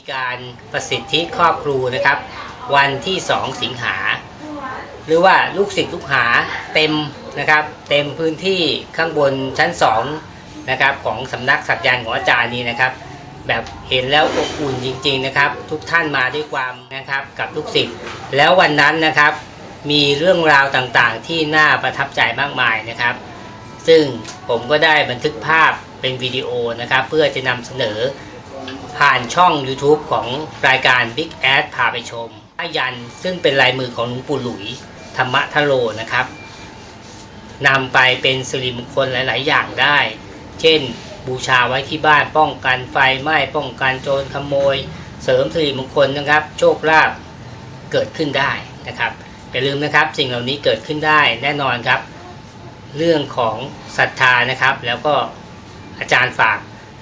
มีการประสิทธิครอบครูนะครับ วันที่2สิงหา หรือว่าลูกศิษย์ลูกหาเต็มนะครับ เต็มพื้นที่ข้างบนชั้น2นะครับของสำนักสักยันของอาจารย์นี้นะครับ แบบเห็นแล้วอบอุ่นจริง ๆนะครับ ทุกท่านมาด้วยความนะครับกับลูกศิษย์แล้ววันนั้นนะครับ มีเรื่องราวต่างๆที่น่าประทับใจมากมายนะครับ ซึ่งผมก็ได้บันทึกภาพเป็นวิดีโอนะครับ เพื่อจะนำเสนอ ผ่านช่อง YouTube ของรายการ Big Ad พาไปชมผ้ายันซึ่งเป็นลายมือของหลวงปู่หลุย ธรรมทโรนะครับนำไปเป็นสิริมงคลหลาย ๆ อย่างได้ เช่น บูชาไว้ที่บ้านป้องกันไฟไหม้ป้องกันโจรขโมย เสริมสิริมงคลนะครับ โชคลาภเกิดขึ้นได้นะครับอย่าลืมนะครับสิ่งเหล่านี้เกิดขึ้นได้แน่นอนครับ เรื่องของศรัทธานะครับ แล้วก็อาจารย์ฝาก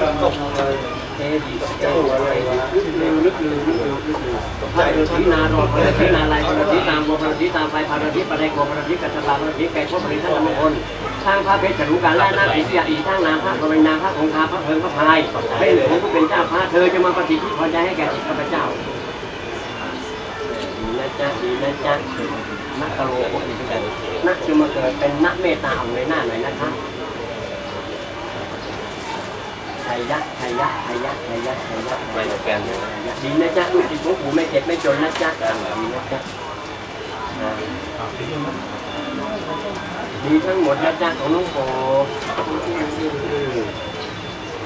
ด้ตกเลยเอหิปัสสิอะไรวะลึกลือลึกลือลึกลือลึกลือพระฤาษีนารอพระฤาษีนาลายพระฤาษีตามพระฤาษีตามไปพระฤาษีปะไดโกพระฤาษีกัจจตาพระฤาษีไก่พระฤาษีท่านมงคลทางพระเพชรจรุการและนาคอิสยาอีทางนามพระกรณาพระคงคาพระเพิงพระพายให้เหลือผู้เป็นเจ้าพระเธอจะมาปฏิทิพอใจให้แก่จิตข้าพเจ้าดีนะจ๊ะดีนะจ๊ะนักกะโลโกอีกกันนักจะมาเกิดเป็นนักเมตตาเอาเลยหน้าหน่อยนะคะ ไทยะไทยะไทยะไทยะไทยะไทยะดีนะจ๊ะลูกจิตลูกหูไม่เจ็บไม่จนนะจ๊ะดีนะจ๊ะอ่าดีทั้งหมดนะจ๊ะของน้องโป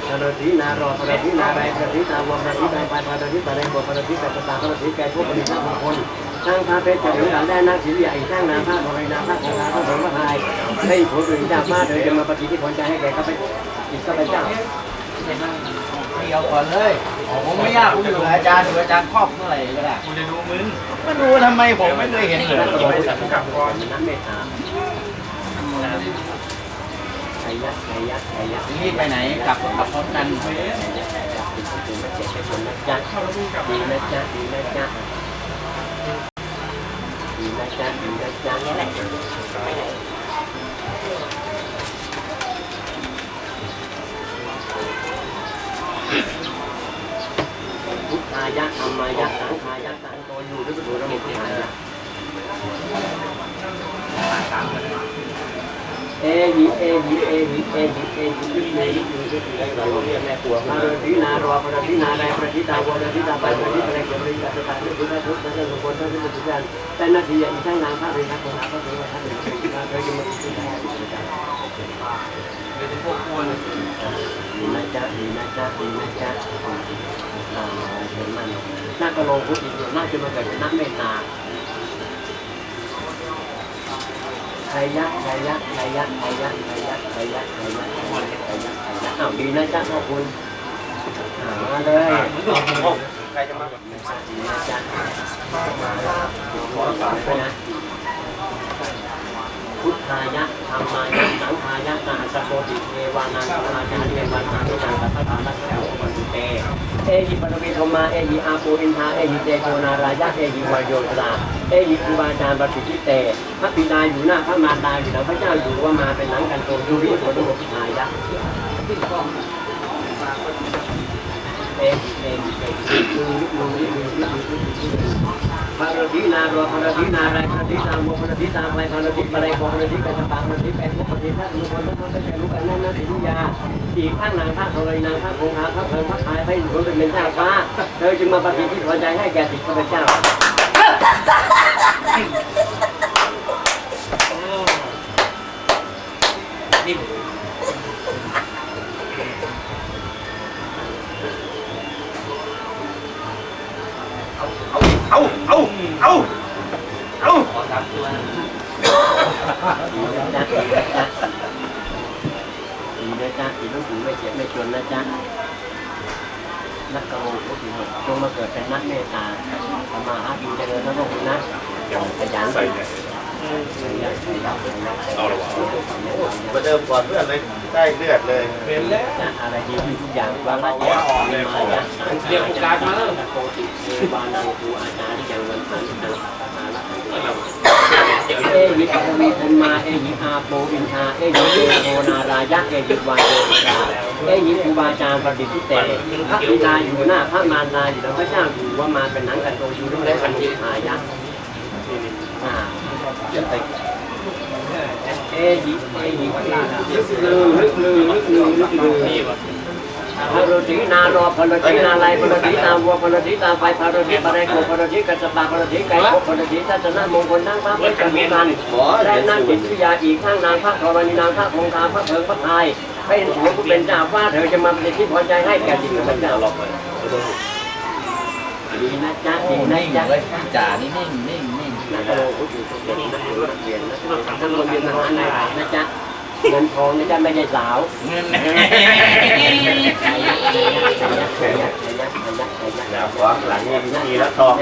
พระฤาษีนารอพระฤาษีนารายพระฤาษีตาวพระฤาษีตาไปพระฤาษีตาแดงบัวพระฤาษีกัจจตาพระฤาษีแก่พวกปริฆางคลช่างพระเพชรจะถึงหลังได้นักศิลป์ใหญ่ช่างนาพระบริณาพระโคราพระสงฆ์พระพายให้ผลถึงเจ้ามาเธอจะมาปฏิทิผลใจให้แก่ข้าพเจ้าอีกข้าพเจ้า เดียวก่อนเลยผมไม่ยากผมอยู่กับอาจารย์อยู่กับอาจารย์ครอบเมื่อไหร่ก็ได้คุณจะดูมึงมาดูทำไมผมไม่เคยเห็นเลยนักโมสักกับกรนักเมตตาไทยะไทยะไทยะนี่ไปไหนกลับกลับพร้อมกันดีนะจ๊ะดีนะจ๊ะดีนะจ๊ะดีนะจ๊ะนี่แหละายะธรรมายะสังฆายะสังโฆอยู่ด้วยประตูระบบพุทธายะเอหิเอหิเอหิเอหิเอหิยึดเลยยึดอยู่ยึดอยู่ได้เราเรียกแม่ปัวพระฤาษีนารอพระฤาษีนาแรงพระฤาษีตาวพระฤาษีตาไปพระฤาษีอะไรก็ไม่ได้จะตายด้วยพุทธพุทธท่านทุกคนท่านทุกท่านแต่นาทีอย่างทั้งนางพระเรนักคนหาพระเทวทันหนึ่งเป็นพระเคยจะมาติดตามดีนะจ๊ะดีนะจ๊ะดีนะจ๊ะอ่า นาโนเห็นมันน่ากระโลงพุทธิอยู่น่าจะมาเกิดเป็นนักเมตตาไทยะไทยะไทยะไทยะไทยะไทยะไทยะไทยะไทยะไทยะอ้าวดีนะจ๊ะขอบคุณอ่ามาเลยใครจะมาดีนะจ๊ะมาแล้วขอสอนไปนะพุทธายะธรรมายะสังฆายะนาสโกติเทวานังพระจารีวันนาทุตังสัพพะทานัสสะอุปตุ เอหิปรมิโทมาเอหิอาปูอินทาเอหิเตโชนารายะเอหิวายโยตราเอหิครูบาอาจารย์ปฏิทิเตพระบิดาอยู่หน้าพระมารดาอยู่หลังพระเจ้าอยู่ว่ามาเป็นหลังกันตรงดูริโภดุพิทายะเอหิเอหิเอหิดูริดูริดูริดูริ พระดีนารอพระดีนารายพรดีนามพระดีนามไปพรดีไปพระดีไปสปางพระดีไปพระดีพระลูกพระลูกพระลูกอันนั้นนั้นอิทยาอีกข้างนางข้างอะไรนางข้างคงหาข้างเพลินข้างทายให้หนูเป็นเจ้าฟ้าเธอจึงมาปฏิที่พอใจให้แก่สิดพระเจ้า เอาเอาเอาเอาดีนะจ๊ะดีต้องถือไม่เจ็บไม่จนนะจ๊ะนักกงก็ถือจงมาเกิดเป็นนักเมตตาสมาหากิเจริญนะลูกนะขยันใส่เนี่ยเอาละวะ มาเดิมก่อนเพื่อนเลยได้เลือดเลยเป็นแล้วอะไรดีทุกอย่างวางละยะอ่อนเลยมาเรียกโอกาสมาแล้วโคติเทวานังครูอาจารย์ที่ยังวันทันตังอาละเอยิปวีธรรมาเอยิอาโปอินทาเอยิโมนารายะเอยิวาโตเอยิครูบาอาจารย์ประดิษฐ์เตพระบิดาอยู่หน้าพระมารดาอยู่แล้วพระเจ้าอยู่ว่ามาเป็นนังกระโดดอยู่ด้วยพันธิหายะอ่าจะไป เอยิเอยิลือลึกลือลึกลือลึกลือพารดีนารอพารดีนาไลพารดีตาวัวพารดีตาไฟพารดีปะเรโกพารดีกัสปะพารดีไก่โกพารดีทัศนมงคลนั่งพระพุทธมีนันและนั่งจิตวิยาอีกข้างนางพระธรณีนางพระคงคาพระเพิงพระพายให้เสียผู้เป็นเจ้าว่าเธอจะมาเป็นที่พอใจให้แก่จิตข้าพเจ้าดีนะจ๊ะดีนะนิ่งจ๊ะเลยจ่านี่นิ่งนิ่ง นิ่งนักโลกุฏิเด็กนักเรียนนักเรียนทั้งโรงเรียนทหารนายนะจ๊ะเงินทองนะจ๊ะไม่ใช่สาวเงินแล้วขวาหลังนี่มีแล้วทอง